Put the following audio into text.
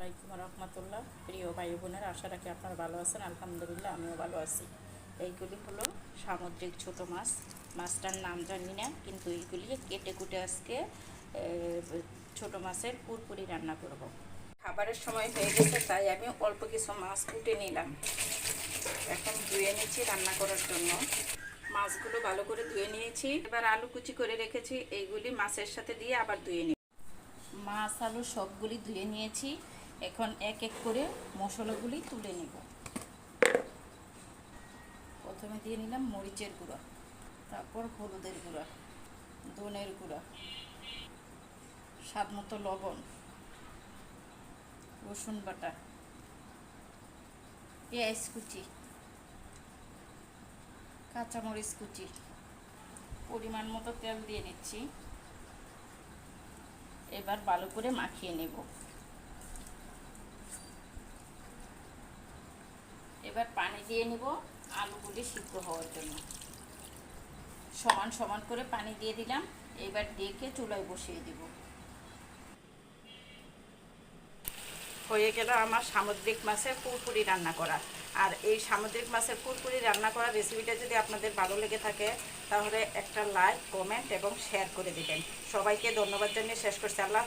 আলাইকুম রহমতুল্লাহ। প্রিয় ভাই বোনের, আশা রাখি আপনারা ভালো আছেন। আলহামদুলিল্লাহ, আমিও ভালো আছি। এইগুলি হলো সামুদ্রিক ছোট মাছ। মাছটার নাম জানি না, কিন্তু এইগুলি কেটে কুটে আজকে ছোট মাছের পুরপুরি রান্না করব। খাবারের সময় হয়ে গেছে, তাই আমি অল্প কিছু মাছ কুটে নিলাম। এখন ধুয়ে নিচ্ছি রান্না করার জন্য। মাছগুলো ভালো করে ধুয়ে নিয়েছি। এবার আলু কুচি করে রেখেছি। এইগুলি মাছের সাথে দিয়ে আবার ধুয়ে নিই মাছ, আলু সবগুলি ধুয়ে নিয়েছি। এখন এক এক করে মশলাগুলি তুলে নিব। প্রথমে দিয়ে নিলাম মরিচের গুঁড়া, তারপর হলুদের গুঁড়া, ধনের গুঁড়া, স্বাদ মতো লবণ, রসুন বাটা, পেঁয়াজ কুচি, কাঁচামরিচ কুচি, পরিমাণ মতো তেল দিয়ে নিচ্ছি। এবার ভালো করে মাখিয়ে নেব। এবার পানি দিয়ে নিব আলুগুলি সিদ্ধ হওয়ার জন্য। সমান সমান করে পানি দিয়ে দিলাম, এবার ডেকে চুলায় বসিয়ে দিব। হয়ে গেল আমার সামুদ্রিক মাছের পুরপুরি রান্না করা। আর এই সামুদ্রিক মাছের পুরপুরি রান্না করা রেসিপিটা যদি আপনাদের ভালো লেগে থাকে, তাহলে একটা লাইক কমেন্ট এবং শেয়ার করে দিবেন। সবাইকে ধন্যবাদ জানিয়ে শেষ করছি। আল্লাহ